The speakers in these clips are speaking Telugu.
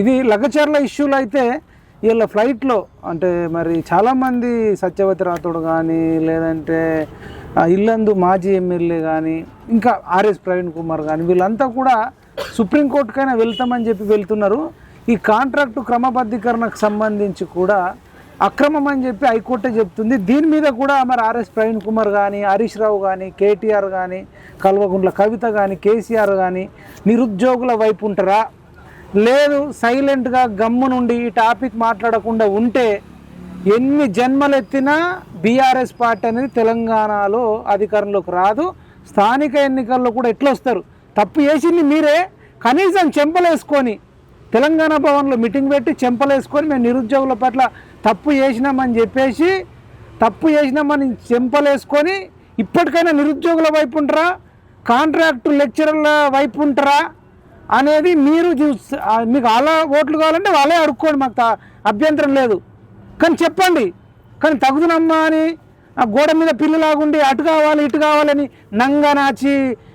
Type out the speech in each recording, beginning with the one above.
ఇది లగచర్ల ఇష్యూలో అయితే వీళ్ళ ఫ్లైట్లో అంటే మరి చాలామంది సత్యవతి రాథోడ్ కానీ లేదంటే ఇల్లందు మాజీ ఎమ్మెల్యే కానీ ఇంకా ఆర్ఎస్ ప్రవీణ్ కుమార్ కానీ వీళ్ళంతా కూడా సుప్రీంకోర్టుకైనా వెళ్తామని చెప్పి వెళ్తున్నారు. ఈ కాంట్రాక్టు క్రమబద్ధీకరణకు సంబంధించి కూడా అక్రమం అని చెప్పి హైకోర్టే చెప్తుంది. దీని మీద కూడా మరి ఆర్ఎస్ ప్రవీణ్ కుమార్ కానీ హరీష్ రావు కానీ కేటీఆర్ కానీ కల్వకుంట్ల కవిత కానీ కేసీఆర్ కానీ నిరుద్యోగుల వైపు ఉంటారా? లేదు సైలెంట్గా గమ్ము నుండి ఈ టాపిక్ మాట్లాడకుండా ఉంటే ఎన్ని జన్మలెత్తినా బీఆర్ఎస్ పార్టీ అనేది తెలంగాణలో అధికారంలోకి రాదు. స్థానిక ఎన్నికల్లో కూడా ఎట్లా వస్తారు. తప్పు చేసింది మీరే. కనీసం చెంపలేసుకొని తెలంగాణ భవన్లో మీటింగ్ పెట్టి చెంపలేసుకొని మేము నిరుద్యోగుల పట్ల తప్పు చేసినామని చెప్పేసి తప్పు చేసినామని చెంపలేసుకొని ఇప్పటికైనా నిరుద్యోగుల వైపు ఉంటారా? కాంట్రాక్టు లెక్చరర్ల వైపు ఉంటారా? అనేది మీరు మీకు అలా ఓట్లు కావాలంటే వాళ్ళే అడుక్కోండి మాకు అభ్యంతరం లేదు. కానీ చెప్పండి కానీ తగుదునమ్మా అని ఆ గోడ మీద పిల్లలాగుండి అటు కావాలి ఇటు కావాలని నంగనాచి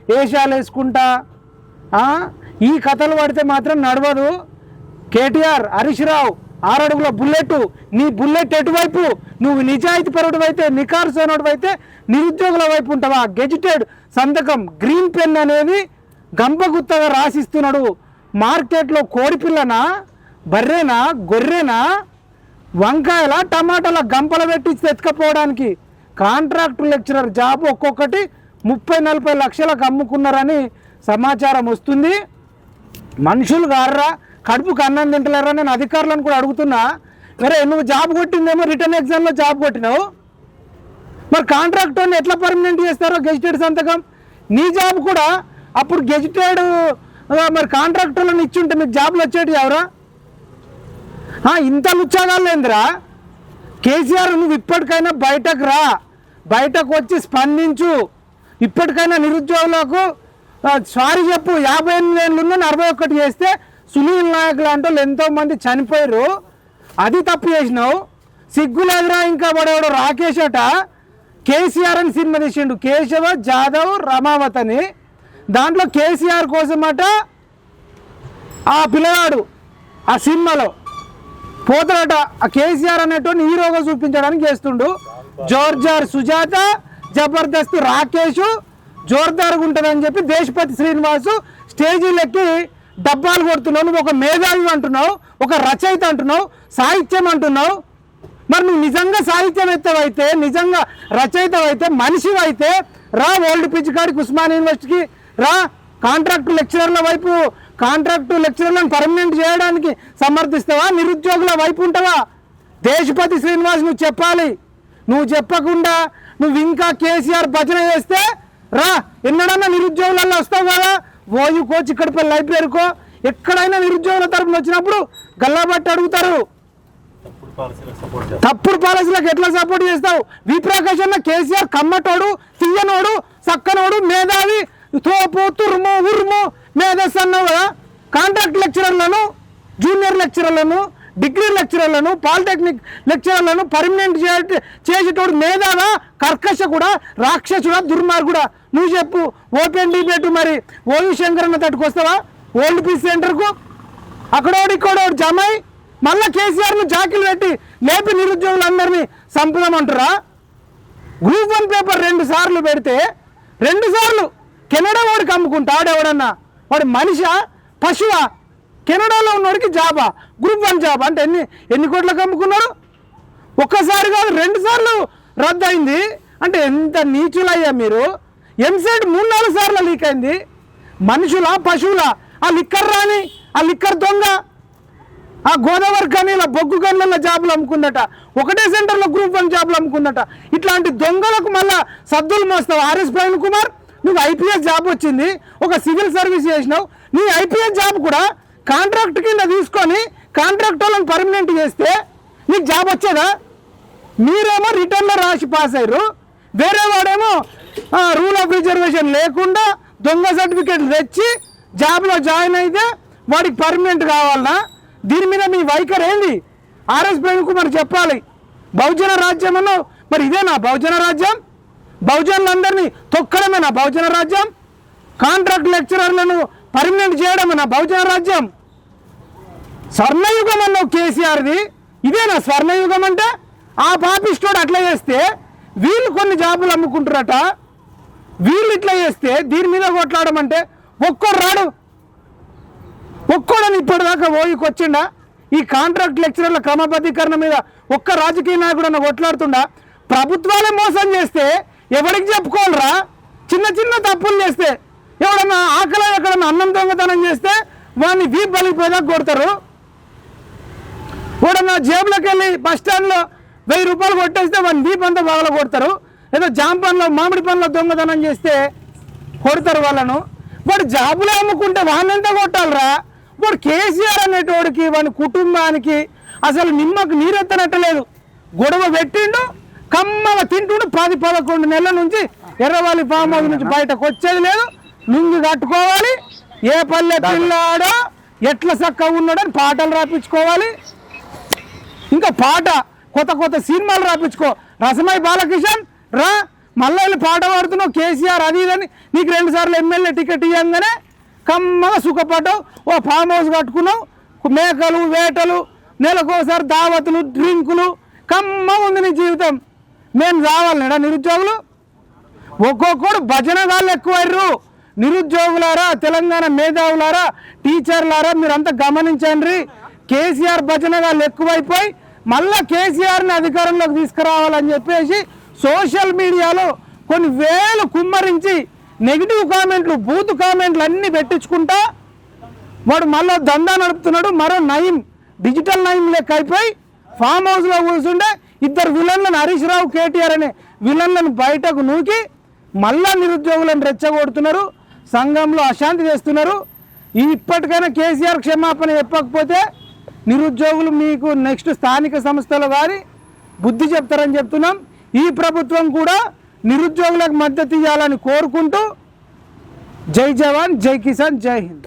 వేషాలు వేసుకుంటా ఈ కథలు పడితే మాత్రం నడవదు. కేటీఆర్ హరీష్ రావు ఆరడుగుల బుల్లెట్ నీ బుల్లెట్ ఎటువైపు? నువ్వు నిజాయితీ పరుడు అయితే నికార్సైనడు అయితే నిరుద్యోగుల వైపు ఉంటావా? గెజిటెడ్ సంతకం గ్రీన్ పెన్ అనేది గంపగుత్తగా రాసిస్తున్నాడు. మార్కెట్లో కోడిపిల్లనా బర్రెనా గొర్రెనా? వంకాయల టమాటాల గంపలు పెట్టి తెచ్చుకపోవడానికి కాంట్రాక్టు లెక్చరర్ జాబ్ ఒక్కొక్కటి ముప్పై నలభై లక్షలకు అమ్ముకున్నారని సమాచారం వస్తుంది. మనుషులు గారా కడుపుకు అన్నం తింటలేరా నేను అధికారులను కూడా అడుగుతున్నా. సరే నువ్వు జాబ్ కొట్టిందేమో రిటర్న్ ఎగ్జామ్లో జాబ్ కొట్టినావు. మరి కాంట్రాక్టర్ని ఎట్లా పర్మనెంట్ చేస్తారో గెజిటెడ్ సంతకం? నీ జాబ్ కూడా అప్పుడు గెజిటెడ్ మరి కాంట్రాక్టర్లను ఇచ్చుంటే మీకు జాబ్లు వచ్చేటి ఎవరా? ఇంత ఇంత లుచ్చాగాలేందిరా కేసీఆర్ నువ్వు ఇప్పటికైనా బయటకు రా. బయటకు వచ్చి స్పందించు. ఇప్పటికైనా నిరుద్యోగులకు సారీ చెప్పు. యాభై ఎనిమిది ఏళ్ళున్న అరవై ఒకటి చేస్తే సునీల్ నాయక్ లాంటి వాళ్ళు ఎంతోమంది చనిపోయారు అది తప్పు చేసినావు. సిగ్గులేదురా ఇంకా వాడేవాడు రాకేష్ అట. కేసీఆర్ అని సినిమా తీసిండు. కేశవ జాదవ్ రమావత్ అని దాంట్లో కేసీఆర్ కోసమట ఆ పిల్లగాడు ఆ సినిమాలో పోతాడట. ఆ కేసీఆర్ అనేటువంటి హీరోగా చూపించడానికి చేస్తుండు. జోర్జార్ సుజాత జబర్దస్త్ రాకేష్ జోర్దార్గా ఉంటుందని చెప్పి దేశపతి శ్రీనివాసు స్టేజీలెక్కి డబ్బాలు కొడుతున్నావు. నువ్వు ఒక మేధావి అంటున్నావు ఒక రచయిత అంటున్నావు సాహిత్యం అంటున్నావు. మరి నువ్వు నిజంగా సాహిత్యవేత్తవైతే నిజంగా రచయితవైతే మనిషివైతే రా ఓల్డ్ పిచ్ కాడికి ఉస్మాన్ యూనివర్సిటీకి రా కాంట్రాక్టు లెక్చరర్ల వైపు కాంట్రాక్టు లెక్చరర్లను పర్మనెంట్ చేయడానికి సమర్థిస్తావా? నిరుద్యోగుల వైపు ఉంటావా? దేశపతి శ్రీనివాస్ నువ్వు చెప్పాలి. నువ్వు చెప్పకుండా నువ్వు ఇంకా కేసీఆర్ భజన చేస్తే రా ఎన్నడన్నా నిరుద్యోగులలో వస్తావు కదా? ఓయూ కోచ్ ఇక్కడ లైబ్రరీకో ఎక్కడైనా నిరుద్యోగుల తరపున వచ్చినప్పుడు గల్లాబట్టి అడుగుతారు. తప్పుడు పాలసీలకు తప్పుడు పాలసీలకు ఎట్లా సపోర్ట్ చేస్తావు? విప్రకాష్ అన్న కేసీఆర్ కమ్మటోడు తీయనోడు సక్కనోడు మేధావి తోపు తురుము ఉరుము మేధస్ అన్నావు? కదా కాంట్రాక్ట్ లెక్చరర్లను జూనియర్ లెక్చరర్లను డిగ్రీ లెక్చరర్లను పాలిటెక్నిక్ లెక్చరర్లను పర్మనెంట్ చేసేటోడు మేధావా? కర్కశ కూడా రాక్షసుడా దుర్మార్గుడా? నువ్వు చెప్పు ఓపెన్ డిబేట్ మరి ఓవి శంకరన్న తట్టుకొస్తావా ఓల్డ్ పీస్ సెంటర్కు? అక్కడోడు ఇక్కడోడు జమై మళ్ళా కేసీఆర్ను జాకిలు పెట్టి లేపి నిరుద్యోగులందరినీ సంపదమంటారా? గ్రూప్ వన్ పేపర్ రెండు సార్లు పెడితే రెండు సార్లు కెనడా వాడికి అమ్ముకుంటా ఎవడన్నా వాడు మనిషా? పశువా? కెనడాలో ఉన్నవాడికి జాబా? Group one job? అంటే ఎన్ని ఎన్ని కోట్లకు అమ్ముకున్నారు ఒక్కసారి కాదు రెండు సార్లు రద్దు అయింది అంటే ఎంత నీచులయ్యా మీరు? ఎంసెట్ మూడు నాలుగు సార్లు లీక్ అయింది. మనుషులా పశువులా? ఆ లిక్కర్ రాని ఆ లిక్కర్ దొంగ ఆ గోదావరి కానీ ఇలా బొగ్గు గన్నుల జాబులు అమ్ముకుందట. ఒకటే సెంటర్లో గ్రూప్ వన్ జాబులు అమ్ముకుందట. ఇట్లాంటి దొంగలకు మళ్ళా సద్దులు మోస్తావు? R S Praveen Kumar? నువ్వు ఐపీఎస్ జాబ్ వచ్చింది ఒక సివిల్ సర్వీస్ చేసినావు నీ ఐపీఎస్ జాబ్ కూడా కాంట్రాక్ట్ కింద తీసుకొని కాంట్రాక్ట్ వాళ్ళని పర్మనెంట్ చేస్తే నీకు జాబ్ వచ్చేదా? మీరేమో రిటర్న్లో రాసి పాస్ అయ్యారు వేరే వాడేమో రూల్ ఆఫ్ రిజర్వేషన్ లేకుండా దొంగ సర్టిఫికేట్ తెచ్చి జాబ్లో జాయిన్ అయితే వాడికి పర్మనెంట్ కావాలనా? దీని మీద మీ వైఖరి ఏంది? ఆర్ఎస్ ప్రవీణ్ కుమార్ చెప్పాలి. బహుజన రాజ్యం అన్న మరి ఇదేనా బహుజన రాజ్యం? బహుజనులందరినీ తొక్కడమేనా బహుజన రాజ్యం. కాంట్రాక్ట్ లెక్చరర్లను పర్మనెంట్ చేయడమేనా బహుజన రాజ్యం. స్వర్ణయుగం అన్నావు కేసీఆర్ది ఇదేనా స్వర్ణయుగం అంటే ఆ పాపిస్టోడు అట్లా చేస్తే వీళ్ళు కొన్ని జాబులు అమ్ముకుంటారట వీళ్ళు ఇట్లా చేస్తే దీని మీద కొట్లాడమంటే ఒక్కడు రాడు. ఒక్కడని ఇప్పటిదాకా ఓయికొచ్చిండా? ఈ కాంట్రాక్ట్ లెక్చరర్ల క్రమబద్ధీకరణ మీద ఒక్క రాజకీయ నాయకుడు అన్న కొట్లాడుతుండా? ప్రభుత్వాలే మోసం చేస్తే ఎవరికి చెప్పుకోవాలరా? చిన్న చిన్న తప్పులు చేస్తే ఎవడన్నా ఆకలి ఎక్కడన్నా అన్నం దొంగతనం చేస్తే వాడిని వీప్ బలిపోయేదాకా కొడతారు. ఎవడన్నా జేబులోకి వెళ్ళి బస్ స్టాండ్లో వెయ్యి రూపాయలు కొట్టేస్తే వాడిని వీప్ అంతా బాగా కొడతారు. ఏదో జామ పండ్లో మామిడి పండ్లో దొంగతనం చేస్తే కొడతారు వాళ్ళను. వాడు జాబులు అమ్ముకుంటే వాడినంతా కొట్టాలరా? వాడు కేసీఆర్ అనేటోడికి వాడి కుటుంబానికి అసలు నిమ్మకు నీరెత్తనట్టలేదు గొడవ పెట్టిండు కమ్మగా తింటుండు పది పదకొండు నెలల నుంచి ఎర్రవాలి ఫామ్ హౌస్ నుంచి బయటకు వచ్చేది లేదు. లుంగి కట్టుకోవాలి. ఏ పల్లె పిల్లాడో ఎట్ల చక్కగా ఉన్నాడని పాటలు రాపించుకోవాలి. ఇంకా పాట కొత్త కొత్త సినిమాలు రాపించుకో. రసమై బాలకిషన్ రా. మళ్ళీ పాట పాడుతున్నావు. కేసీఆర్ అది ఇదని నీకు రెండు సార్లు ఎమ్మెల్యే టికెట్ ఇవ్వగానే కమ్మగా సుఖపడ్డావు. ఓ ఫామ్ హౌస్ కట్టుకున్నావు. మేకలు వేటలు నెలకోసారి దావతులు డ్రింకులు. కమ్మగా ఉంది నీ జీవితం. మేము రావాలనేడా నిరుద్యోగులు? ఒక్కొక్కడు భజనగాళ్ళు ఎక్కువయ్యారు నిరుద్యోగులారా తెలంగాణ మేధావులారా టీచర్లారా మీరంతా గమనించండి. కేసీఆర్ భజనగాళ్ళు ఎక్కువైపోయి మళ్ళా కేసీఆర్ని అధికారంలోకి తీసుకురావాలని చెప్పేసి సోషల్ మీడియాలో కొన్ని వేలు కుమ్మరించి నెగిటివ్ కామెంట్లు బూత్ కామెంట్లు అన్నీ పెట్టించుకుంటా వాడు మళ్ళీ దందా నడుపుతున్నాడు. మరో నయం డిజిటల్ నయం లెక్క అయిపోయి ఫామ్ హౌస్లో కూర్చుంటే ఇద్దరు విలన్లను హరీష్ రావు కేటీఆర్ అనే విలన్లను బయటకు నూకి మళ్ళా నిరుద్యోగులను రెచ్చగొడుతున్నారు సంఘంలో అశాంతి చేస్తున్నారు. ఇప్పటికైనా కేసీఆర్ క్షమాపణ చెప్పకపోతే నిరుద్యోగులు మీకు నెక్స్ట్ స్థానిక సంస్థలు కానీ బుద్ధి చెప్తారని చెప్తున్నాం. ఈ ప్రభుత్వం కూడా నిరుద్యోగులకు మద్దతు ఇవ్వాలని కోరుకుంటూ జై జవాన్ జై కిసాన్ జై హింద్.